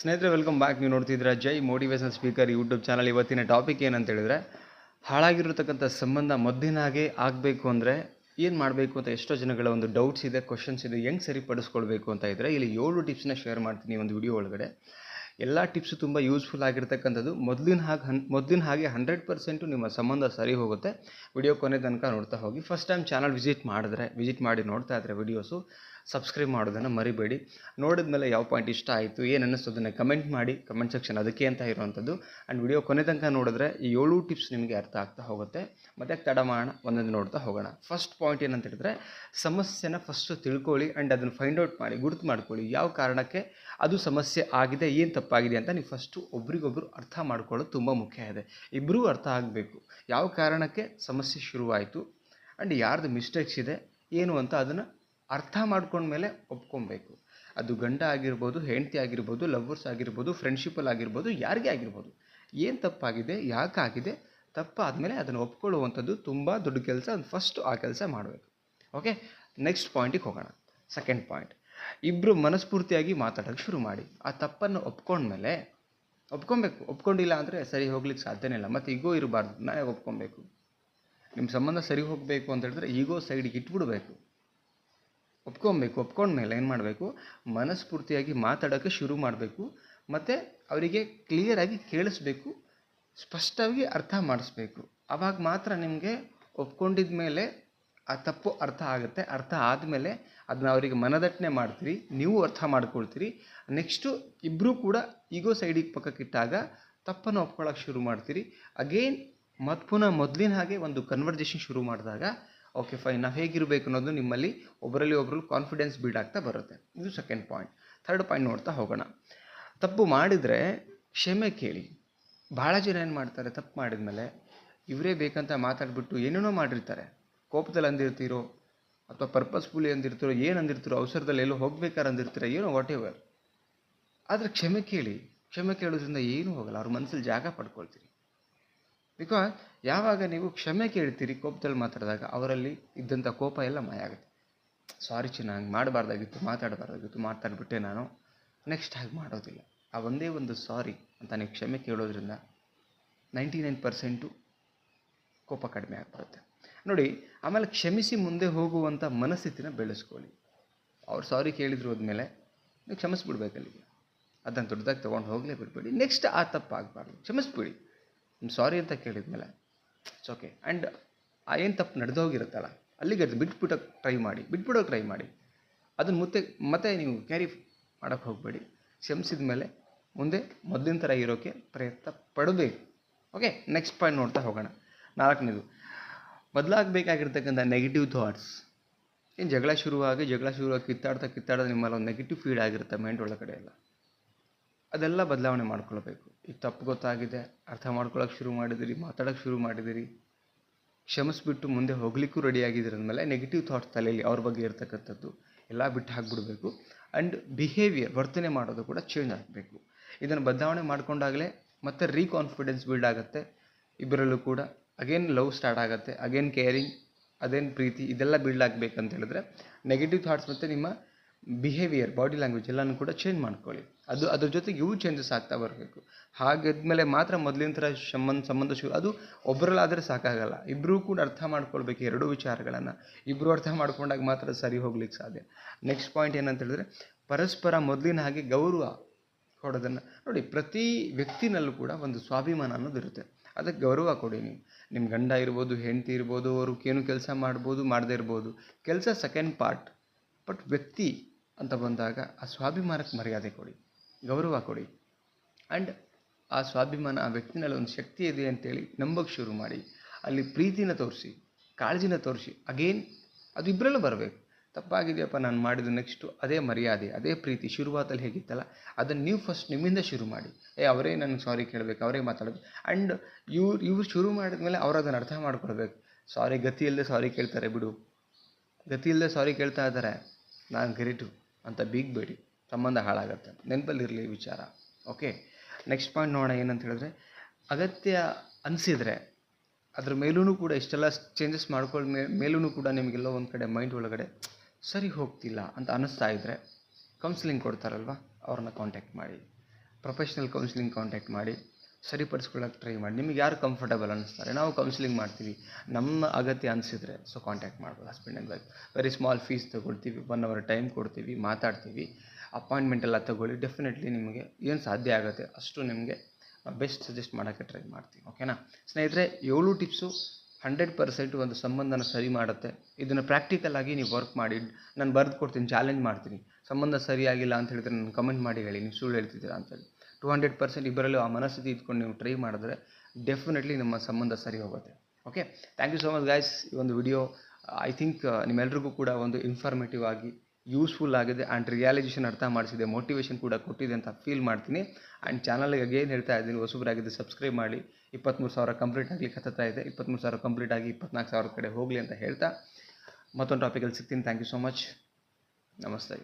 ಸ್ನೇಹಿತರೆ welcome back ನೀವು ನೋಡ್ತಿದ್ದೀರಾ Jai motivation speaker YouTube channel ಇವತ್ತಿನ ಟಾಪಿಕ್ ಏನಂತ ಹೇಳಿದ್ರೆ, ಹಾಳಾಗಿರತಕ್ಕಂಥ ಸಂಬಂಧ ಮೊದಲಿನ ಹಾಗೆ ಆಗಬೇಕು ಅಂದರೆ ಏನು ಮಾಡಬೇಕು ಅಂತ ಎಷ್ಟೋ ಜನಗಳ ಒಂದು ಡೌಟ್ಸ್ ಇದೆ ಕ್ವಶನ್ಸ್ ಇದೆ, ಹೆಂಗೆ ಸರಿಪಡಿಸ್ಕೊಳ್ಬೇಕು ಅಂತ ಇದ್ದರೆ ಇಲ್ಲಿ ಏಳು ಟಿಪ್ಸ್ನ ಶೇರ್ ಮಾಡ್ತೀನಿ ಒಂದು ವಿಡಿಯೋ ಒಳಗಡೆ. ಎಲ್ಲ ಟಿಪ್ಸು ತುಂಬ ಯೂಸ್ಫುಲ್ ಆಗಿರ್ತಕ್ಕಂಥದ್ದು. ಮೊದಲಿನ ಹಾಗೆ ಹನ್, ಮೊದಲಿನ ಹಾಗೆ ಹಂಡ್ರೆಡ್ ಪರ್ಸೆಂಟು ನಿಮ್ಮ ಸಂಬಂಧ ಸರಿ ಹೋಗುತ್ತೆ. ವಿಡಿಯೋ ಕೊನೆ ತನಕ ನೋಡ್ತಾ ಹೋಗಿ. ಫಸ್ಟ್ ಟೈಮ್ ಚಾನಲ್ ವಿಸಿಟ್ ಮಾಡಿದ್ರೆ ವಿಸಿಟ್ ಮಾಡಿ ನೋಡ್ತಾ ಇದ್ರೆ ವಿಡಿಯೋಸು ಸಬ್ಸ್ಕ್ರೈಬ್ ಮಾಡೋದನ್ನು ಮರಿಬೇಡಿ. ನೋಡಿದ ಮೇಲೆ ಯಾವ ಪಾಯಿಂಟ್ ಇಷ್ಟ ಆಯಿತು, ಏನು ಅನ್ನಿಸ್ತು ಅದನ್ನು ಕಮೆಂಟ್ ಮಾಡಿ ಕಮೆಂಟ್ ಸೆಕ್ಷನ್ ಅದಕ್ಕೆ ಅಂತ ಇರುವಂಥದ್ದು. ಆ್ಯಂಡ್ ವಿಡಿಯೋ ಕೊನೆ ತನಕ ನೋಡಿದ್ರೆ ಈ ಏಳು ಟಿಪ್ಸ್ ನಿಮಗೆ ಅರ್ಥ ಆಗ್ತಾ ಹೋಗುತ್ತೆ. ಮತ್ತೆ ತಡ ಮಾಡೋಣ, ಒಂದೊಂದು ನೋಡ್ತಾ ಹೋಗೋಣ. ಫಸ್ಟ್ ಪಾಯಿಂಟ್ ಏನಂತ ಹೇಳಿದ್ರೆ, ಸಮಸ್ಯೆನ ಫಸ್ಟು ತಿಳ್ಕೊಳ್ಳಿ ಆ್ಯಂಡ್ ಅದನ್ನು ಫೈಂಡ್ ಔಟ್ ಮಾಡಿ, ಗುರುತು ಮಾಡ್ಕೊಳ್ಳಿ. ಯಾವ ಕಾರಣಕ್ಕೆ ಅದು ಸಮಸ್ಯೆ ಆಗಿದೆ, ಏನು ತಪ್ಪಾಗಿದೆ ಅಂತ ನೀವು ಫಸ್ಟು ಒಬ್ರಿಗೊಬ್ರು ಅರ್ಥ ಮಾಡ್ಕೊಳ್ಳೋದು ತುಂಬ ಮುಖ್ಯ ಇದೆ ಇಬ್ಬರೂ ಅರ್ಥ ಆಗಬೇಕು. ಯಾವ ಕಾರಣಕ್ಕೆ ಸಮಸ್ಯೆ ಶುರುವಾಯಿತು ಆ್ಯಂಡ್ ಯಾರ್ದು ಮಿಸ್ಟೇಕ್ಸ್ ಇದೆ, ಏನು ಅಂತ ಅದನ್ನು ಅರ್ಥ ಮಾಡ್ಕೊಂಡ್ಮೇಲೆ ಒಪ್ಕೊಬೇಕು. ಅದು ಗಂಡ ಆಗಿರ್ಬೋದು, ಹೆಂಡತಿ ಆಗಿರ್ಬೋದು ಲವ್ವರ್ಸ್ ಆಗಿರ್ಬೋದು ಫ್ರೆಂಡ್ಶಿಪ್ಪಲ್ಲಿ ಆಗಿರ್ಬೋದು, ಯಾರಿಗೆ ಆಗಿರ್ಬೋದು, ಏನು ತಪ್ಪಾಗಿದೆ ಯಾಕಾಗಿದೆ ತಪ್ಪಾದಮೇಲೆ ಅದನ್ನು ಒಪ್ಕೊಳ್ಳುವಂಥದ್ದು ತುಂಬ ದೊಡ್ಡ ಕೆಲಸ. ಅದು ಫಸ್ಟ್ ಆ ಕೆಲಸ ಮಾಡಬೇಕು. ಓಕೆ ನೆಕ್ಸ್ಟ್ ಪಾಯಿಂಟಿಗೆ ಹೋಗೋಣ. ಸೆಕೆಂಡ್ ಪಾಯಿಂಟ್ ಇಬ್ಬರು ಮನಸ್ಫೂರ್ತಿಯಾಗಿ ಮಾತಾಡೋಕ್ಕೆ ಶುರು ಮಾಡಿ. ಆ ತಪ್ಪನ್ನು ಒಪ್ಕೊಂಡ್ಮೇಲೆ, ಒಪ್ಕೊಬೇಕು. ಒಪ್ಕೊಂಡಿಲ್ಲ ಅಂದರೆ ಸರಿ ಹೋಗ್ಲಿಕ್ಕೆ ಸಾಧ್ಯನೇ ಇಲ್ಲ. ಮತ್ತು ಈಗೋ ಇರಬಾರ್ದು. ನಾನೇ ಒಪ್ಕೊಬೇಕು? ನಿಮ್ಮ ಸಂಬಂಧ ಸರಿ ಹೋಗಬೇಕು ಅಂತ ಹೇಳಿದ್ರೆ ಈಗೋ ಸೈಡಿಗೆ ಇಟ್ಬಿಡ್ಬೇಕು. ಒಪ್ಕೊಬೇಕು. ಒಪ್ಕೊಂಡ್ಮೇಲೆ ಏನು ಮಾಡಬೇಕು? ಮನಸ್ಫೂರ್ತಿಯಾಗಿ ಮಾತಾಡೋಕ್ಕೆ ಶುರು ಮಾಡಬೇಕು. ಮತ್ತು ಅವರಿಗೆ ಕ್ಲಿಯರಾಗಿ ಕೇಳಿಸ್ಬೇಕು. ಸ್ಪಷ್ಟವಾಗಿ ಅರ್ಥ ಮಾಡಿಸ್ಬೇಕು. ಆವಾಗ ಮಾತ್ರ ನಿಮಗೆ ಒಪ್ಕೊಂಡಿದ ಮೇಲೆ ಆ ತಪ್ಪು ಅರ್ಥ ಆಗುತ್ತೆ. ಅರ್ಥ ಆದಮೇಲೆ ಅದನ್ನ ಅವರಿಗೆ ಮನದಟ್ಟನೆ ಮಾಡ್ತೀರಿ. ನೀವು ಅರ್ಥ ಮಾಡ್ಕೊಳ್ತೀರಿ. ನೆಕ್ಸ್ಟು ಇಬ್ಬರೂ ಕೂಡ ಈಗೋ ಸೈಡಿಗೆ ಪಕ್ಕಕ್ಕಿಟ್ಟಾಗ ತಪ್ಪನ್ನು ಒಪ್ಕೊಳ್ಳೋಕೆ ಶುರು ಮಾಡ್ತೀರಿ. ಅಗೇನ್ ಮತ್ತು ಪುನಃ ಮೊದಲಿನ ಹಾಗೆ ಒಂದು ಕನ್ವರ್ಜೇಷನ್ ಶುರು ಮಾಡಿದಾಗ, ಓಕೆ ಫೈನ್ ನಾವು ಹೇಗಿರಬೇಕು ಅನ್ನೋದು ನಿಮ್ಮಲ್ಲಿ ಒಬ್ಬರಲ್ಲಿ ಒಬ್ಬರು ಕಾನ್ಫಿಡೆನ್ಸ್ ಬಿಲ್ಡ್ ಆಗ್ತಾ ಬರುತ್ತೆ. ಇದು ಸೆಕೆಂಡ್ ಪಾಯಿಂಟ್ ಥರ್ಡ್ ಪಾಯಿಂಟ್ ನೋಡ್ತಾ ಹೋಗೋಣ. ತಪ್ಪು ಮಾಡಿದರೆ ಕ್ಷಮೆ ಕೇಳಿ. ಭಾಳ ಜನ ಏನು ಮಾಡ್ತಾರೆ? ತಪ್ಪು ಮಾಡಿದ್ಮೇಲೆ ಇವರೇ ಬೇಕಂತ ಮಾತಾಡಿಬಿಟ್ಟು ಏನೇನೋ ಮಾಡಿರ್ತಾರೆ. ಕೋಪದಲ್ಲಿ ಅಂದಿರ್ತೀರೋ ಅಥವಾ ಪರ್ಪಸ್ಫುಲಿ ಅಂದಿರ್ತೀರೋ ಏನು ಅಂದಿರ್ತೀರೋ ಅವಸರದಲ್ಲಿ ಎಲ್ಲೋ ಹೋಗ್ಬೇಕಾದ್ರೆ ಅಂದಿರ್ತೀರೋ ಏನೋ ವಾಟ್ ಎವರ್ ಆದರೆ ಕ್ಷಮೆ ಕೇಳಿ, ಕ್ಷಮೆ ಕೇಳೋದ್ರಿಂದ ಏನೂ ಹೋಗಲ್ಲ. ಅವ್ರ ಮನಸ್ಸಲ್ಲಿ ಜಾಗ ಪಡ್ಕೊಳ್ತೀರಿ. ಬಿಕಾಸ್ ಯಾವಾಗ ನೀವು ಕ್ಷಮೆ ಕೇಳ್ತೀರಿ, ಕೋಪದಲ್ಲಿ ಮಾತಾಡಿದಾಗ ಅವರಲ್ಲಿ ಇದ್ದಂಥ ಕೋಪ ಎಲ್ಲ ಮಾಯ ಆಗುತ್ತೆ. ಸಾರಿ ಚಿನ್ನ, ಹಂಗೆ ಮಾಡಬಾರ್ದಾಗಿತ್ತು, ಮಾತಾಡಬಾರ್ದಾಗಿತ್ತು, ಮಾತಾಡಿಬಿಟ್ಟೆ ನಾನು. ನೆಕ್ಸ್ಟ್ ಹಾಗೆ ಮಾಡೋದಿಲ್ಲ. ಆ ಒಂದೇ ಒಂದು ಸಾರಿ ಅಂತ ನೀವು ಕ್ಷಮೆ ಕೇಳೋದ್ರಿಂದ ನೈಂಟಿ ನೈನ್ ಪರ್ಸೆಂಟು ಕೋಪ ಕಡಿಮೆ ಆಗಿಬಿಡುತ್ತೆ. ನೋಡಿ, ಆಮೇಲೆ ಕ್ಷಮಿಸಿ ಮುಂದೆ ಹೋಗುವಂಥ ಮನಸ್ಥಿತಿನ ಬೆಳೆಸ್ಕೊಳ್ಳಿ. ಅವ್ರು ಸಾರಿ ಕೇಳಿದ್ರು ಹೋದ್ಮೇಲೆ ನೀವು ಕ್ಷಮಿಸ್ಬಿಡ್ಬೇಕು ಅಲ್ಲಿಗೆ. ಅದನ್ನು ದೊಡ್ಡದಾಗಿ ತೊಗೊಂಡು ಹೋಗಲೇ ಬಿಡಬೇಡಿ. ನೆಕ್ಸ್ಟ್ ಆ ತಪ್ಪು ಆಗಬಾರ್ದು ಕ್ಷಮಿಸ್ಬಿಡಿ. ನಿಮ್ಮ ಸಾರಿ ಅಂತ ಕೇಳಿದ್ಮೇಲೆ ಇಟ್ಸ್ ಓಕೆ ಆ್ಯಂಡ್ ಆ ಏನು ತಪ್ಪು ನಡೆದೋಗಿರುತ್ತಲ್ಲ, ಅಲ್ಲಿಗೆ ಅದು ಬಿಟ್ಬಿಟ್ಟೋಕೆ ಟ್ರೈ ಮಾಡಿ, ಬಿಟ್ಬಿಡೋಕೆ ಟ್ರೈ ಮಾಡಿ. ಅದನ್ನು ಮತ್ತೆ ಮತ್ತೆ ನೀವು ಕ್ಯಾರಿ ಮಾಡೋಕ್ಕೆ ಹೋಗಬೇಡಿ. ಕ್ಷಮಿಸಿದ ಮೇಲೆ ಮುಂದೆ ಮೊದಲಿನ ಥರ ಇರೋಕ್ಕೆ ಪ್ರಯತ್ನ ಪಡಬೇಕು. ಓಕೆ ನೆಕ್ಸ್ಟ್ ಪಾಯಿಂಟ್ ನೋಡ್ತಾ ಹೋಗೋಣ. ನಾಲ್ಕನೇದು ಬದಲಾಗಬೇಕಾಗಿರ್ತಕ್ಕಂಥ ನೆಗೆಟಿವ್ ಥಾಟ್ಸ್ ಏನು ಜಗಳ ಶುರುವಾಗಿ ಜಗಳ ಶುರುವಾಗಿ ಕಿತ್ತಾಡ್ತಾ ಕಿತ್ತಾಡ್ತಾ ನಿಮ್ಮಲ್ಲಿ ಒಂದು ನೆಗೆಟಿವ್ ಫೀಡ್ ಆಗಿರುತ್ತೆ ಮೈಂಡ್ ಒಳಗಡೆ ಎಲ್ಲ. ಅದೆಲ್ಲ ಬದಲಾವಣೆ ಮಾಡ್ಕೊಳ್ಬೇಕು. ಈಗ ತಪ್ಪು ಗೊತ್ತಾಗಿದೆ, ಅರ್ಥ ಮಾಡ್ಕೊಳ್ಳೋಕೆ ಶುರು ಮಾಡಿದಿರಿ ಮಾತಾಡೋಕ್ಕೆ ಶುರು ಮಾಡಿದಿರಿ, ಕ್ಷಮಿಸ್ಬಿಟ್ಟು ಮುಂದೆ ಹೋಗ್ಲಿಕ್ಕೂ ರೆಡಿ ಅಂದಮೇಲೆ ನೆಗೆಟಿವ್ ಥಾಟ್ಸ್ ತಲೆಯಲ್ಲಿ ಅವ್ರ ಬಗ್ಗೆ ಇರ್ತಕ್ಕಂಥದ್ದು ಎಲ್ಲ ಬಿಟ್ಟು ಹಾಕ್ಬಿಡ್ಬೇಕು. ಆ್ಯಂಡ್ ಬಿಹೇವಿಯರ್ ವರ್ತನೆ ಮಾಡೋದು ಕೂಡ ಚೇಂಜ್ ಆಗಬೇಕು. ಇದನ್ನು ಬದಲಾವಣೆ ಮಾಡಿಕೊಂಡಾಗಲೇ ಮತ್ತೆ ರೀಕಾನ್ಫಿಡೆನ್ಸ್ ಬಿಲ್ಡ್ ಆಗುತ್ತೆ. ಇಬ್ಬರಲ್ಲೂ ಕೂಡ ಅಗೇನ್ ಲವ್ ಸ್ಟಾರ್ಟ್ ಆಗುತ್ತೆ. ಅಗೇನ್ ಕೇರಿಂಗ್ ಅದೇನು ಪ್ರೀತಿ, ಇದೆಲ್ಲ ಬಿಲ್ಡ್ ಆಗಬೇಕಂತ ಹೇಳಿದ್ರೆ ನೆಗೆಟಿವ್ ಥಾಟ್ಸ್ ಮತ್ತು ನಿಮ್ಮ ಬಿಹೇವಿಯರ್ ಬಾಡಿ ಲ್ಯಾಂಗ್ವೇಜ್ ಎಲ್ಲನೂ ಕೂಡ ಚೇಂಜ್ ಮಾಡ್ಕೊಳ್ಳಿ. ಅದು, ಅದ್ರ ಜೊತೆಗೆ ಇವು ಚೇಂಜಸ್ ಆಗ್ತಾ ಬರಬೇಕು. ಹಾಗಾದ್ಮೇಲೆ ಮಾತ್ರ ಮೊದಲಿನ ಥರ ಸಂಬಂಧ ಸಂಬಂಧ ಶು ಅದು ಒಬ್ಬರಲ್ಲಾದರೆ ಸಾಕಾಗಲ್ಲ. ಇಬ್ಬರೂ ಕೂಡ ಅರ್ಥ ಮಾಡ್ಕೊಳ್ಬೇಕು ಎರಡೂ ವಿಚಾರಗಳನ್ನು. ಇಬ್ಬರು ಅರ್ಥ ಮಾಡ್ಕೊಂಡಾಗ ಮಾತ್ರ ಸರಿ ಹೋಗ್ಲಿಕ್ಕೆ ಸಾಧ್ಯ. ನೆಕ್ಸ್ಟ್ ಪಾಯಿಂಟ್ ಏನಂತ ಹೇಳಿದ್ರೆ ಪರಸ್ಪರ ಮೊದಲಿನ ಹಾಗೆ ಗೌರವ ಕೊಡೋದನ್ನು ನೋಡಿ, ಪ್ರತಿ ವ್ಯಕ್ತಿನಲ್ಲೂ ಕೂಡ ಒಂದು ಸ್ವಾಭಿಮಾನ ಅನ್ನೋದು ಇರುತ್ತೆ. ಅದಕ್ಕೆ ಗೌರವ ಕೊಡಿ ನೀವು. ನಿಮ್ಮ ಗಂಡ ಇರ್ಬೋದು, ಹೆಂಡತಿ ಇರ್ಬೋದು, ಅವರು ಏನು ಕೆಲಸ ಮಾಡ್ಬೋದು, ಮಾಡದೇ ಇರ್ಬೋದು. ಕೆಲಸ ಸೆಕೆಂಡ್ ಪಾರ್ಟ್ ಬಟ್ ವ್ಯಕ್ತಿ ಅಂತ ಬಂದಾಗ ಆ ಸ್ವಾಭಿಮಾನಕ್ಕೆ ಮರ್ಯಾದೆ ಕೊಡಿ. ಗೌರವ ಕೊಡಿ. ಆ್ಯಂಡ್ ಆ ಸ್ವಾಭಿಮಾನ, ಆ ವ್ಯಕ್ತಿನಲ್ಲಿ ಒಂದು ಶಕ್ತಿ ಇದೆ ಅಂತೇಳಿ ನಂಬಕ್ಕೆ ಶುರು ಮಾಡಿ. ಅಲ್ಲಿ ಪ್ರೀತಿನ ತೋರಿಸಿ, ಕಾಳಜಿನ ತೋರಿಸಿ. ಅಗೇನ್ ಅದು ಇಬ್ಬರಲ್ಲೂ ಬರಬೇಕು. ತಪ್ಪಾಗಿದೆಯಪ್ಪ, ನಾನು ಮಾಡಿದ್ದು ನೆಕ್ಸ್ಟು ಅದೇ ಮರ್ಯಾದೆ, ಅದೇ ಪ್ರೀತಿ, ಶುರುವಾತಲ್ಲಿ ಹೇಗಿತ್ತಲ್ಲ, ಅದನ್ನು ನೀವು ಫಸ್ಟ್ ನಿಮ್ಮಿಂದ ಶುರು ಮಾಡಿ. ಏ, ಅವರೇ ನನಗೆ ಸಾರಿ ಕೇಳಬೇಕು, ಅವರೇ ಮಾತಾಡಬೇಕು. ಆ್ಯಂಡ್ ಇವ್ರು ಇವ್ರು ಶುರು ಮಾಡಿದ್ಮೇಲೆ ಅವ್ರು ಅದನ್ನು ಅರ್ಥ ಮಾಡ್ಕೊಳ್ಬೇಕು. ಸಾರಿ ಗತಿ ಇಲ್ಲದೆ ಸಾರಿ ಕೇಳ್ತಾರೆ, ಬಿಡು. ಗತಿ ಇಲ್ಲದೆ ಸಾರಿ ಕೇಳ್ತಾ ಇದ್ದಾರೆ ನಾನು ಗ್ರೇಟು ಅಂತ ಬೀಗಬೇಡಿ. ಸಂಬಂಧ ಹಾಳಾಗತ್ತೆ. ನೆನಪಲ್ಲಿರಲಿ ವಿಚಾರ. ಓಕೆ ನೆಕ್ಸ್ಟ್ ಪಾಯಿಂಟ್ ನೋಡೋಣ, ಏನಂತ ಹೇಳಿದ್ರೆ, ಅಗತ್ಯ ಅನಿಸಿದರೆ ಅದ್ರ ಮೇಲೂ ಕೂಡ ಇಷ್ಟೆಲ್ಲ ಚೇಂಜಸ್ ಮಾಡ್ಕೊಳ್ಳ ಮೇ ಮೇಲೂ ಕೂಡ ನಿಮಗೆಲ್ಲೋ ಒಂದು ಕಡೆ ಮೈಂಡ್ ಒಳಗಡೆ ಸರಿ ಹೋಗ್ತಿಲ್ಲ ಅಂತ ಅನ್ನಿಸ್ತಾ ಇದ್ದರೆ ಕೌನ್ಸಿಲಿಂಗ್ ಕೊಡ್ತಾರಲ್ವ? ಅವ್ರನ್ನ ಕಾಂಟ್ಯಾಕ್ಟ್ ಮಾಡಿ. ಪ್ರೊಫೆಷ್ನಲ್ ಕೌನ್ಸಿಲಿಂಗ್ ಕಾಂಟ್ಯಾಕ್ಟ್ ಮಾಡಿ. ಸರಿಪಡಿಸ್ಕೊಳ್ಳೋಕೆ ಟ್ರೈ ಮಾಡಿ. ನಿಮಗೆ ಯಾರು ಕಂಫರ್ಟಬಲ್ ಅನ್ನಿಸ್ತಾರೆ? ನಾವು ಕೌನ್ಸಿಲಿಂಗ್ ಮಾಡ್ತೀವಿ. ನಮ್ಮ ಅಗತ್ಯ ಅನಿಸಿದರೆ ಸೊ ಕಾಂಟ್ಯಾಕ್ಟ್ ಮಾಡ್ಬೋದು husband and wife very small fees ತೊಗೊಳ್ತೀವಿ. ಒನ್ ಅವರ್ ಟೈಮ್ ಕೊಡ್ತೀವಿ, ಮಾತಾಡ್ತೀವಿ. ಅಪಾಯಿಂಟ್ಮೆಂಟ್ ಎಲ್ಲ ತೊಗೊಳ್ಳಿ. ಡೆಫಿನೆಟ್ಲಿ ನಿಮಗೆ ಏನು ಸಾಧ್ಯ ಆಗುತ್ತೆ ಅಷ್ಟು ನಿಮಗೆ ಬೆಸ್ಟ್ ಸಜೆಸ್ಟ್ ಮಾಡೋಕ್ಕೆ ಟ್ರೈ ಮಾಡ್ತೀವಿ. ಓಕೆನಾ ಸ್ನೇಹಿತರೆ, ಏಳು ಟಿಪ್ಸು ಹಂಡ್ರೆಡ್ ಪರ್ಸೆಂಟ್ ಒಂದು ಸಂಬಂಧನ ಸರಿ ಮಾಡುತ್ತೆ. ಇದನ್ನು ಪ್ರಾಕ್ಟಿಕಲ್ ಆಗಿ ನೀವು ವರ್ಕ್ ಮಾಡಿ, ನಾನು ಬರೆದು ಕೊಡ್ತೀನಿ ಚಾಲೆಂಜ್ ಮಾಡ್ತೀನಿ. ಸಂಬಂಧ ಸರಿಯಾಗಿಲ್ಲ ಅಂತ ಹೇಳಿದ್ರೆ ನಾನು ಕಮೆಂಟ್ ಮಾಡಿ ಹೇಳಿ, ನೀವು ಸುಳ್ಳು ಹೇಳ್ತಿದ್ದೀರಾ ಅಂತೇಳಿ ಟು ಹಂಡ್ರೆಡ್ ಪರ್ಸೆಂಟ್ ಇಬ್ಬರಲ್ಲೂ ಆ ಮನಸ್ಥಿತಿ ಇದ್ಕೊಂಡು ನೀವು ಟ್ರೈ ಮಾಡಿದ್ರೆ ಡೆಫಿನೆಟ್ಲಿ ನಮ್ಮ ಸಂಬಂಧ ಸರಿ ಹೋಗುತ್ತೆ. Okay thank you so much guys ಈ ಒಂದು ವಿಡಿಯೋ ಐ ಥಿಂಕ್ ನಿಮ್ಮೆಲ್ರಿಗೂ ಕೂಡ ಒಂದು ಇನ್ಫಾರ್ಮೇಟಿವ್ ಆಗಿ ಯೂಸ್ಫುಲ್ ಆಗಿದೆ ಆ್ಯಂಡ್ ರಿಯಾಲೈಸೇಷನ್ ಅರ್ಥ ಮಾಡಿಸಿದೆ ಮೋಟಿವೇಶನ್ ಕೂಡ ಕೊಟ್ಟಿದೆ ಅಂತ ಫೀಲ್ ಮಾಡ್ತೀನಿ. ಆ್ಯಂಡ್ ಚಾನಲ್ಗೆ ಅಗೇನ್ ಹೇಳ್ತಾ ಇದ್ದೀನಿ, ಹೊಸಬರಾಗಿದ್ದು ಸಬ್ಸ್ಕ್ರೈಬ್ ಮಾಡಿ. ಇಪ್ಪತ್ತ್ಮೂರು ಸಾವಿರ ಕಂಪ್ಲೀಟ್ ಆಗಲಿಕ್ಕೆ ಹತ್ತತ್ತಾ ಇದೆ. ಇಪ್ಪತ್ತ್ಮೂರು ಸಾವಿರ ಕಂಪ್ಲೀಟ್ ಆಗಿ ಇಪ್ಪತ್ನಾಲ್ಕು ಸಾವಿರ ಕಡೆ ಹೋಗಲಿ ಅಂತ ಹೇಳ್ತಾ ಮತ್ತೊಂದು ಟಾಪಿಕಲ್ಲಿ ಸಿಗ್ತೀನಿ. ಥ್ಯಾಂಕ್ ಯು ಸೊ ಮಚ್ ನಮಸ್ತೆ.